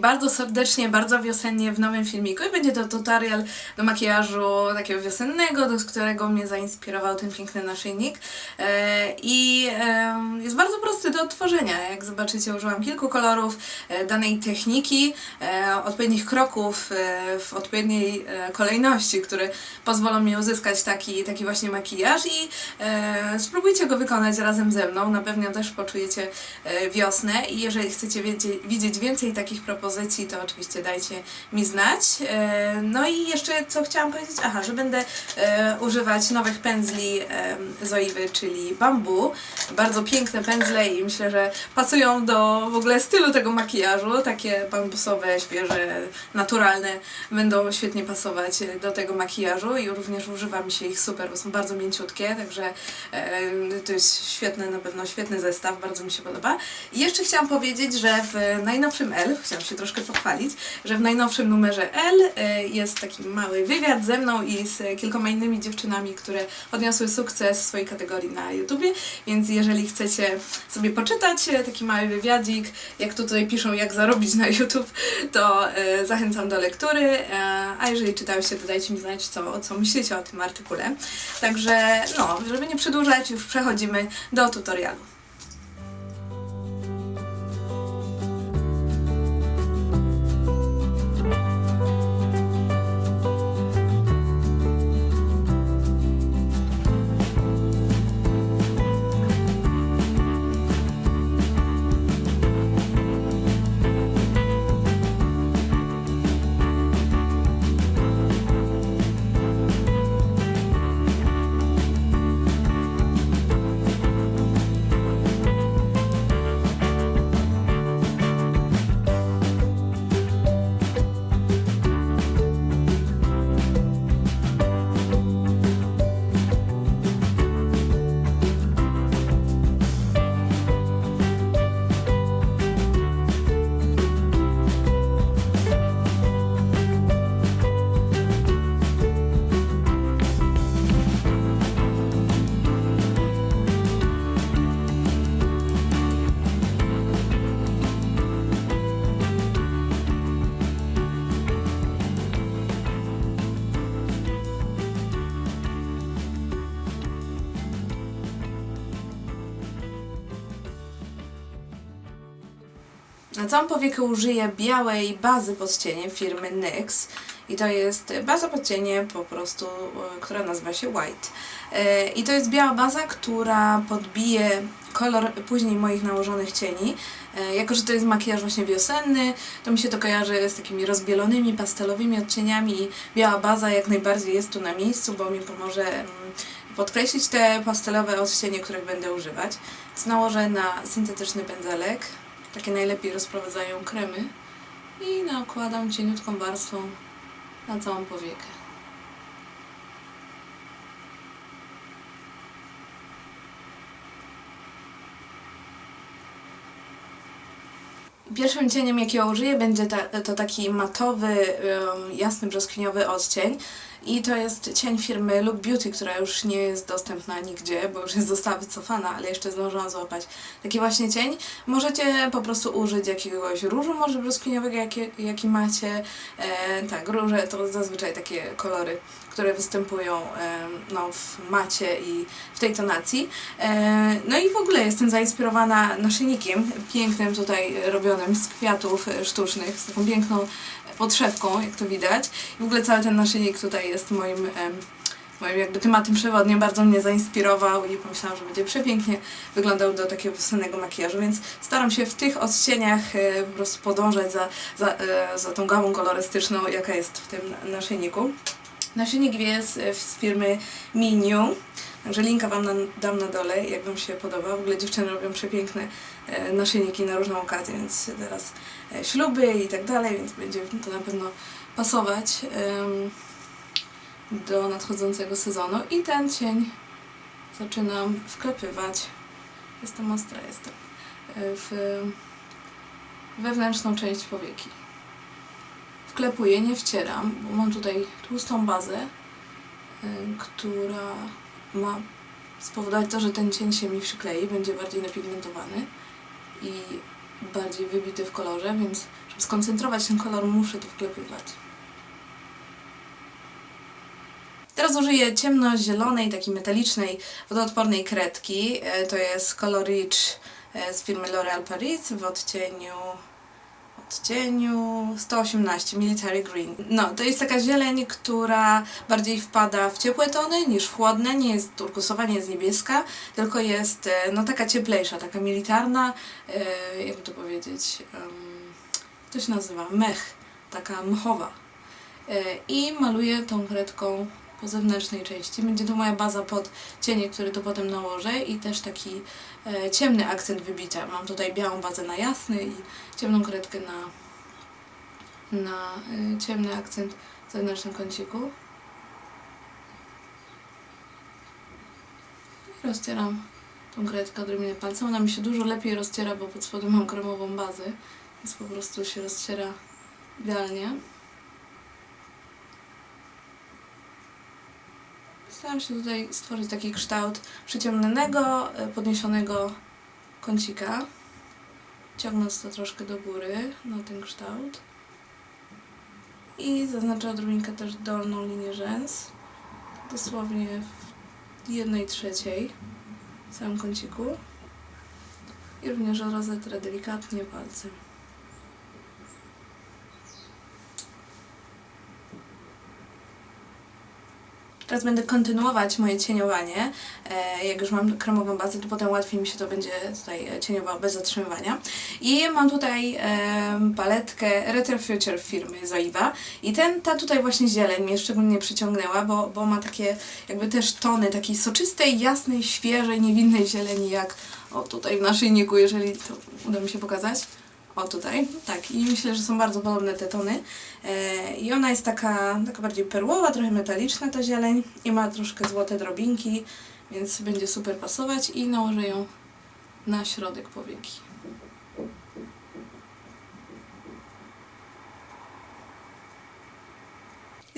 Bardzo serdecznie, bardzo wiosennie w nowym filmiku i będzie to tutorial do makijażu takiego wiosennego, do którego mnie zainspirował ten piękny naszyjnik. E, I jest bardzo prosty do odtworzenia. Jak zobaczycie, użyłam kilku kolorów e, danej techniki, e, odpowiednich kroków w odpowiedniej kolejności, które pozwolą mi uzyskać taki, taki właśnie makijaż i spróbujcie go wykonać razem ze mną. Na pewno też poczujecie wiosnę i jeżeli chcecie widzieć więcej takich propozycji, to oczywiście dajcie mi znać. E, No i jeszcze co chciałam powiedzieć, aha, że będę e, używać nowych pędzli z Oiwy, czyli bambu. Bardzo piękne pędzle i myślę, że pasują do w ogóle stylu tego makijażu. Takie bambusowe, świeże, naturalne będą świetnie pasować do tego makijażu i również używa mi się ich super, bo są bardzo mięciutkie, także e, to jest świetny, na pewno świetny zestaw, bardzo mi się podoba. I jeszcze chciałam powiedzieć, że w najnowszym L, chciałam się troszkę pochwalić, że w najnowszym numerze L e, jest taki mały wywiad ze mną i z kilkoma innymi dziewczynami, które odniosły sukces w swojej kategorii na YouTubie, więc jeżeli chcecie sobie poczytać e, taki mały wywiadzik, jak tutaj piszą, jak zarobić na YouTube, to e, zachęcam do lektury, a jeżeli czytałyście, to dajcie mi znać, co, co myślicie o tym artykule. Także, no, żeby nie przedłużać, już przechodzimy do tutorialu. Na całą powiekę użyję białej bazy pod cieniem firmy NYX i to jest baza pod cienie po prostu, e, która nazywa się White. E, I to jest biała baza, która podbije kolor później moich nałożonych cieni. E, Jako, że to jest makijaż właśnie wiosenny, to mi się to kojarzy z takimi rozbielonymi, pastelowymi odcieniami i biała baza jak najbardziej jest tu na miejscu, bo mi pomoże mm, podkreślić te pastelowe odcienie, których będę używać. Więc nałożę na syntetyczny pędzelek. Takie najlepiej rozprowadzają kremy. I nakładam cieniutką warstwą na całą powiekę. Pierwszym cieniem, jakiego użyję, będzie ta, to taki matowy, jasny, brzoskwiniowy odcień. I to jest cień firmy Look Beauty, która już nie jest dostępna nigdzie, bo już jest została wycofana, ale jeszcze zdążyłam złapać taki właśnie cień. Możecie po prostu użyć jakiegoś różu może brzoskwiniowego, jaki, jaki macie. E, tak, róże to zazwyczaj takie kolory, które występują e, no, w macie i w tej tonacji. E, no i w ogóle jestem zainspirowana naszyjnikiem pięknym tutaj robionym z kwiatów sztucznych, z taką piękną podszewką, jak to widać. I w ogóle cały ten naszyjnik tutaj jest moim, moim jakby tematem przewodnim, bardzo mnie zainspirował i pomyślałam, że będzie przepięknie wyglądał do takiego wiosennego makijażu, więc staram się w tych odcieniach e, po prostu podążać za, za, e, za tą gamą kolorystyczną, jaka jest w tym naszyjniku. Naszyjnik jest e, z firmy Miniu. Także linka Wam na, dam na dole, jak Wam się podoba. W ogóle dziewczyny robią przepiękne e, naszyjniki na różne okazje, więc teraz e, śluby i tak dalej, więc będzie to na pewno pasować do nadchodzącego sezonu. I ten cień zaczynam wklepywać. Jestem ostra, jestem. e, W wewnętrzną część powieki. Wklepuję, nie wcieram, bo mam tutaj tłustą bazę, która ma spowodować to, że ten cień się mi przyklei, będzie bardziej napigmentowany i bardziej wybity w kolorze, więc żeby skoncentrować ten kolor, muszę to wklepywać. Teraz użyję ciemnozielonej, takiej metalicznej, wodoodpornej kredki. E, To jest Color Rich e, z firmy L'Oréal Paris w odcieniu odcieniu 118 Military Green. No, to jest taka zieleń, która bardziej wpada w ciepłe tony niż w chłodne. Nie jest turkusowa, nie jest niebieska, tylko jest e, no taka cieplejsza, taka militarna, e, jakby to powiedzieć, um, to się nazywa mech, taka mchowa. E, I maluję tą kredką po zewnętrznej części. Będzie to moja baza pod cienie, który to potem nałożę i też taki e, ciemny akcent wybita. Mam tutaj białą bazę na jasny i ciemną kredkę na, na e, ciemny akcent w zewnętrznym kąciku. I rozcieram tą kredkę odrobinę palcem. Ona mi się dużo lepiej rozciera, bo pod spodem mam kremową bazę, więc po prostu się rozciera idealnie. Staram się tutaj stworzyć taki kształt przyciemnionego, e, podniesionego kącika, ciągnąc to troszkę do góry na ten kształt. I zaznaczę odrobinkę też dolną linię rzęs, dosłownie w jednej trzeciej w samym kąciku. I również rozetrę delikatnie palcem. Teraz będę kontynuować moje cieniowanie. E, Jak już mam kremową bazę, to potem łatwiej mi się to będzie tutaj e, cieniowało bez zatrzymywania. I mam tutaj em, paletkę Retro Future firmy Zoiva. I ten, ta tutaj właśnie zieleń mnie szczególnie przyciągnęła, bo, bo ma takie jakby też tony takiej soczystej, jasnej, świeżej, niewinnej zieleni, jak o tutaj w naszyjniku, jeżeli to uda mi się pokazać. O tutaj, tak. I myślę, że są bardzo podobne te tony. E, I ona jest taka, taka bardziej perłowa, trochę metaliczna ta zieleń i ma troszkę złote drobinki, więc będzie super pasować i nałożę ją na środek powieki.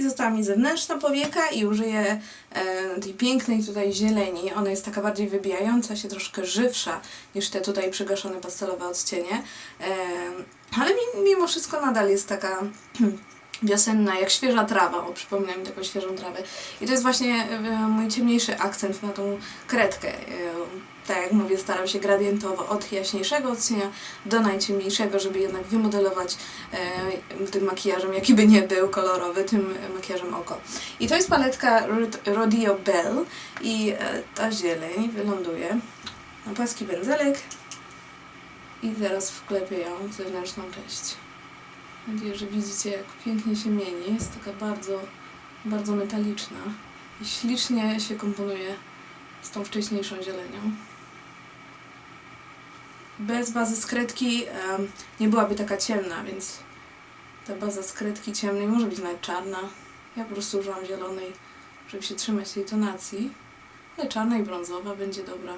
Została mi zewnętrzna powieka i użyję e, tej pięknej tutaj zieleni. Ona jest taka bardziej wybijająca się, troszkę żywsza niż te tutaj przygaszone pastelowe odcienie. E, ale mi, mimo wszystko nadal jest taka wiosenna, jak świeża trawa. O, przypomina mi taką świeżą trawę. I to jest właśnie e, mój ciemniejszy akcent na tą kredkę. E, tak jak mówię, staram się gradientowo od jaśniejszego odcienia do najciemniejszego, żeby jednak wymodelować e, tym makijażem, jaki by nie był kolorowy, tym makijażem oko. I to jest paletka Rod- Rodeo Bell i ta zieleń wyląduje na płaski pędzelek i teraz wklepię ją w zewnętrzną część. Mam nadzieję, że widzicie, jak pięknie się mieni. Jest taka bardzo, bardzo metaliczna i ślicznie się komponuje z tą wcześniejszą zielenią. Bez bazy z kredki em, nie byłaby taka ciemna, więc ta baza z kredki ciemnej może być nawet czarna. Ja po prostu użyłam zielonej, żeby się trzymać tej tonacji. Ale czarna i brązowa będzie dobra.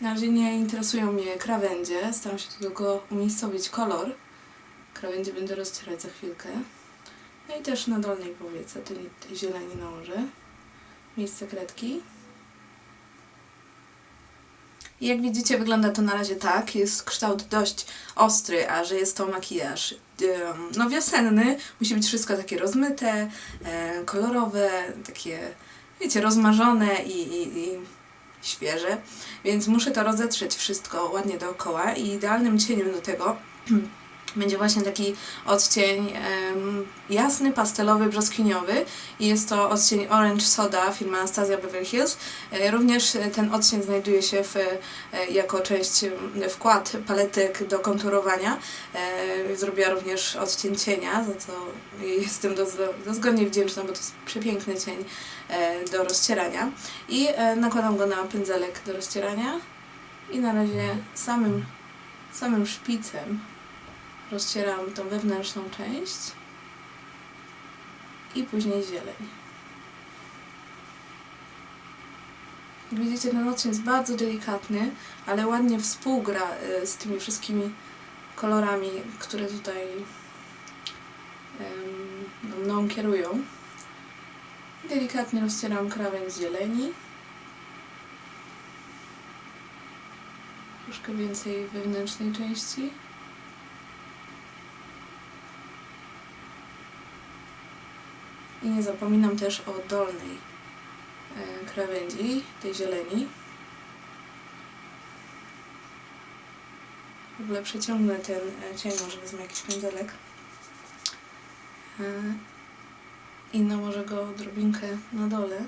Na razie nie interesują mnie krawędzie, staram się tylko umiejscowić kolor. Krawędzie będę rozcierać za chwilkę. No i też na dolnej powiece tej, tej zieleni nałożę. Miejsce kredki. Jak widzicie wygląda to na razie tak. Jest kształt dość ostry, a że jest to makijaż no wiosenny. Musi być wszystko takie rozmyte, e, kolorowe, takie wiecie, rozmarzone i, i, i świeże. Więc muszę to rozetrzeć wszystko ładnie dookoła i idealnym cieniem do tego będzie właśnie taki odcień em, jasny, pastelowy, brzoskwiniowy i jest to odcień Orange Soda firmy Anastasia Beverly Hills. E, Również ten odcień znajduje się w, e, jako część, wkład paletek do konturowania. E, Zrobiła również odcień cienia, za co jestem dozgo- dozgodnie wdzięczna, bo to jest przepiękny cień do rozcierania. I nakładam go na pędzelek do rozcierania i na razie samym, samym szpicem rozcieram tą wewnętrzną część i później zieleń. Jak widzicie, ten odcień jest bardzo delikatny, ale ładnie współgra y, z tymi wszystkimi kolorami, które tutaj no, mną kierują. Delikatnie rozcieram krawędź zieleni. Troszkę więcej wewnętrznej części. I nie zapominam też o dolnej e, krawędzi, tej zieleni. W ogóle przeciągnę ten e, cień, może wezmę jakiś pędzelek. E, I nałożę go odrobinkę na dole.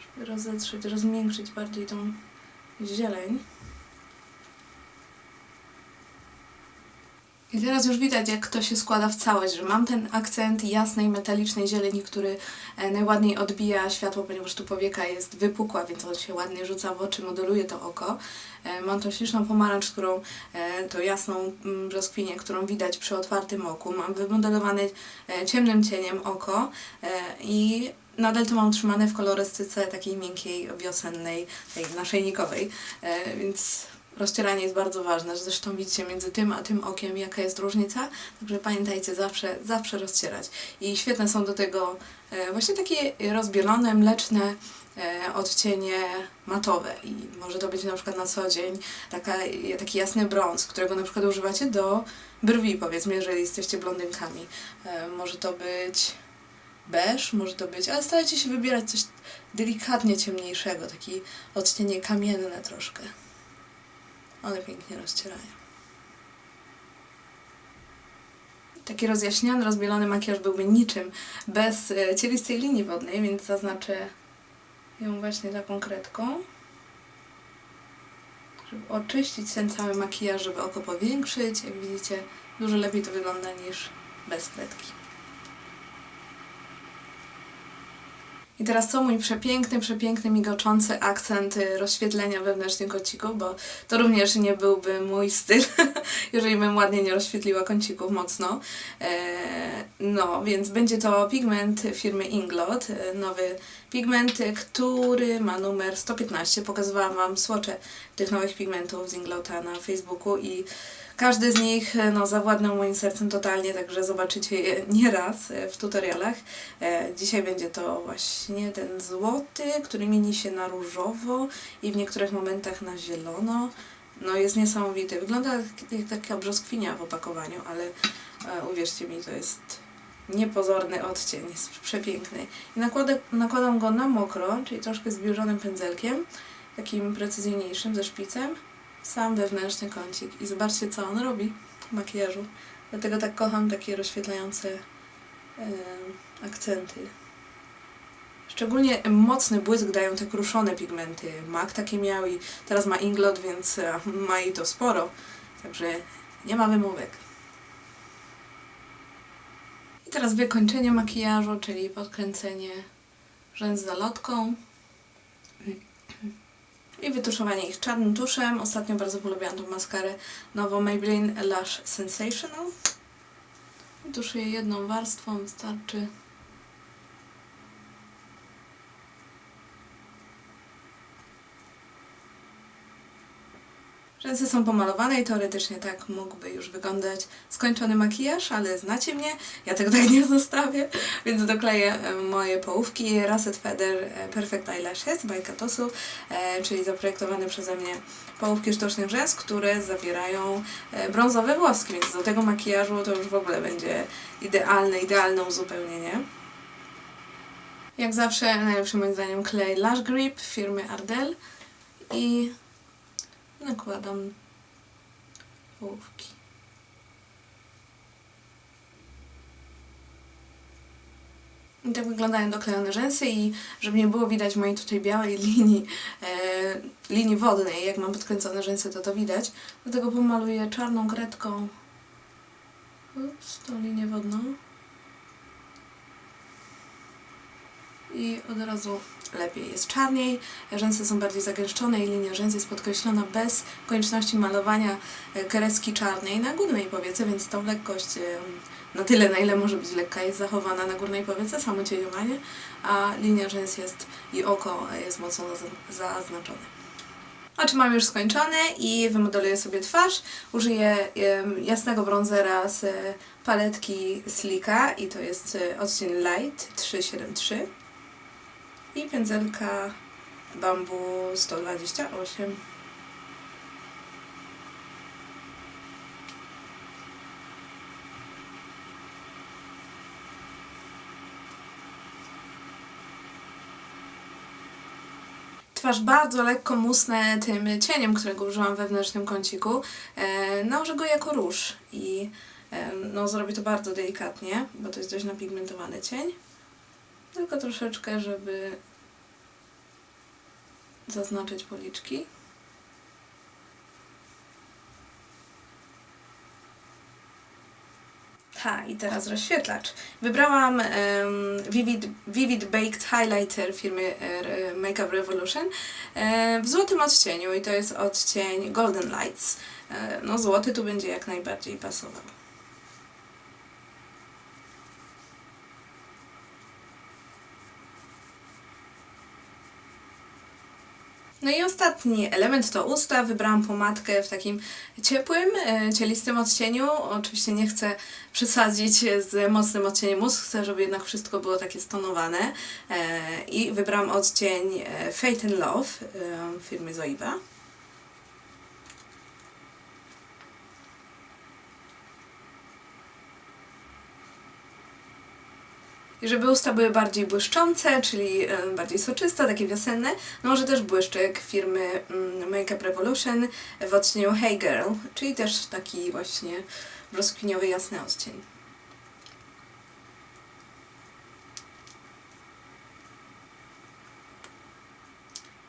Żeby rozetrzeć, rozmiękczyć bardziej tą zieleń. I teraz już widać, jak to się składa w całość, że mam ten akcent jasnej, metalicznej zieleni, który e, najładniej odbija światło, ponieważ tu powieka jest wypukła, więc on się ładnie rzuca w oczy, modeluje to oko. E, Mam tą śliczną pomarańcz, którą, e, tą jasną mm, brzoskwinię, którą widać przy otwartym oku. Mam wymodelowane ciemnym cieniem oko i nadal to mam utrzymane w kolorystyce takiej miękkiej, wiosennej, tej naszyjnikowej, więc rozcieranie jest bardzo ważne. Zresztą widzicie między tym a tym okiem, jaka jest różnica. Także pamiętajcie, zawsze, zawsze rozcierać. I świetne są do tego e, właśnie takie rozbielone, mleczne e, odcienie matowe. I może to być na przykład na co dzień taka, taki jasny brąz, którego na przykład używacie do brwi, powiedzmy, jeżeli jesteście blondynkami. E, może to być beż, może to być, ale starajcie się wybierać coś delikatnie ciemniejszego, taki odcienie kamienne troszkę. One pięknie rozcierają. Taki rozjaśniony, rozbielony makijaż byłby niczym bez e, cielistej linii wodnej, więc zaznaczę ją właśnie taką kredką. Żeby oczyścić ten cały makijaż, żeby oko powiększyć. Jak widzicie, dużo lepiej to wygląda niż bez kredki. I teraz co mój przepiękny, przepiękny, migoczący akcent y, rozświetlenia wewnętrznych kącików, bo to również nie byłby mój styl, jeżeli bym ładnie nie rozświetliła kącików mocno. E, no, więc będzie to pigment firmy Inglot, e, nowy pigment, który ma numer 115. Pokazywałam Wam słocze tych nowych pigmentów z Inglota na Facebooku i każdy z nich e, no, zawładnął moim sercem totalnie, także zobaczycie je nieraz e, w tutorialach. E, Dzisiaj będzie to właśnie ten złoty, który mieni się na różowo i w niektórych momentach na zielono. No jest niesamowity. Wygląda jak, taka brzoskwinia w opakowaniu, ale uwierzcie mi, to jest niepozorny odcień, jest przepiękny. I nakładę, nakładam go na mokro, czyli troszkę zbliżonym pędzelkiem, takim precyzyjniejszym, ze szpicem sam wewnętrzny kącik i zobaczcie co on robi w makijażu. Dlatego tak kocham takie rozświetlające em, akcenty. Szczególnie mocny błysk dają te kruszone pigmenty. MAC takie miał i teraz ma Inglot, więc e, ma i to sporo. Także nie ma wymówek. I teraz wykończenie makijażu, czyli podkręcenie rzęs zalotką i wytuszowanie ich czarnym tuszem. Ostatnio bardzo polubiłam tą maskarę nową Maybelline Lash Sensational. Tuszuję jedną warstwą, wystarczy. Rzęsy są pomalowane i teoretycznie tak mógłby już wyglądać skończony makijaż, ale znacie mnie, ja tego tak nie zostawię, więc dokleję e, moje połówki Russet Feather e, Perfect Eyelashes by Katosu, e, czyli zaprojektowane przeze mnie połówki sztucznych rzęs, które zawierają brązowe włoski, więc do tego makijażu to już w ogóle będzie idealne, idealne uzupełnienie. Jak zawsze najlepszy moim zdaniem klej Lash Grip firmy Ardell i nakładam połówki. I tak wyglądają doklejone rzęsy i żeby nie było widać mojej tutaj białej linii, e, linii wodnej, jak mam podkręcone rzęsy, to to widać. Dlatego pomaluję czarną kredką ups, tą linię wodną. I od razu lepiej jest czarniej, rzęsy są bardziej zagęszczone i linia rzęs jest podkreślona bez konieczności malowania e, kreski czarnej na górnej powiece, więc tą lekkość e, na tyle, na ile może być lekka, jest zachowana na górnej powiece, samo cieniowanie, a linia rzęs jest i oko jest mocno zaz- zaznaczone. Oczy mam już skończone i wymodeluję sobie twarz. Użyję jasnego bronzera z e, paletki Slika i to jest e, odcień Light 373 i pędzelka Bambu 128. Twarz bardzo lekko musnę tym cieniem, którego użyłam we wewnętrznym kąciku. E, nałożę go jako róż i e, no, zrobię to bardzo delikatnie, bo to jest dość napigmentowany cień. Tylko troszeczkę, żeby zaznaczyć policzki. Ha, i teraz rozświetlacz. Wybrałam em, Vivid, Vivid Baked Highlighter firmy e, Makeup Revolution e, w złotym odcieniu i to jest odcień Golden Lights. E, no złoty tu będzie jak najbardziej pasował. No i ostatni element to usta. Wybrałam pomadkę w takim ciepłym, e, cielistym odcieniu. Oczywiście nie chcę przesadzić z mocnym odcieniem ust, chcę, żeby jednak wszystko było takie stonowane. E, I wybrałam odcień e, Fate and Love e, firmy Zoiva. I żeby usta były bardziej błyszczące, czyli bardziej soczyste, takie wiosenne, no może też błyszczyk firmy mm, Makeup Revolution w odcieniu Hey Girl, czyli też taki właśnie brzoskwiniowy, jasny odcień.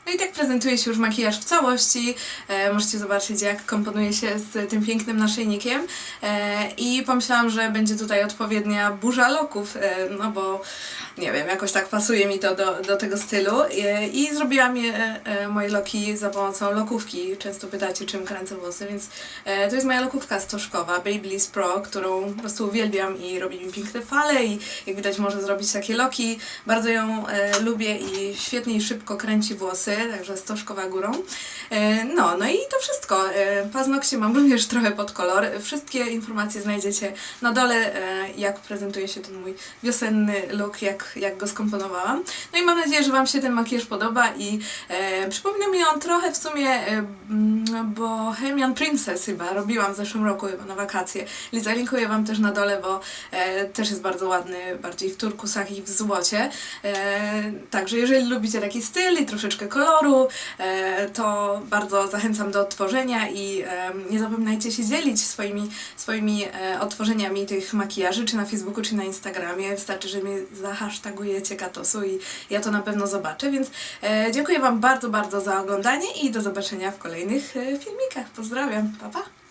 No i tak prezentuje się już makijaż w całości. E, możecie zobaczyć, jak komponuje się z tym pięknym naszyjnikiem. E, I pomyślałam, że będzie tutaj odpowiednia burza loków, e, no bo nie wiem, jakoś tak pasuje mi to do, do tego stylu. E, I zrobiłam je, e, moje loki za pomocą lokówki. Często pytacie, czym kręcę włosy, więc e, to jest moja lokówka stożkowa, Babyliss Pro, którą po prostu uwielbiam i robi mi piękne fale i jak widać może zrobić takie loki. Bardzo ją e, lubię i świetnie i szybko kręci włosy, także stożkowa górą. E, no, no i to wszystko. E, paznokcie mam również trochę pod kolor. Wszystkie informacje znajdziecie na dole, e, jak prezentuje się ten mój wiosenny look, jak, jak go skomponowałam. No i mam nadzieję, że Wam się ten makijaż podoba i przypomina mi on trochę w sumie Bohemian Princess chyba, robiłam w zeszłym roku na wakacje. Zalinkuję Wam też na dole, bo też jest bardzo ładny, bardziej w turkusach i w złocie. Także jeżeli lubicie taki styl i troszeczkę koloru, e, to bardzo zachęcam do odtworzenia i nie zapominajcie się dzielić swoimi, swoimi e, odtworzeniami tych makijaży, czy na Facebooku, czy na Instagramie. Wystarczy, że mnie zahasztagujecie Katosu i ja to na pewno zobaczę, więc e, dziękuję Wam bardzo, bardzo za oglądanie i do zobaczenia w kolejnych filmikach. Pozdrawiam, pa pa!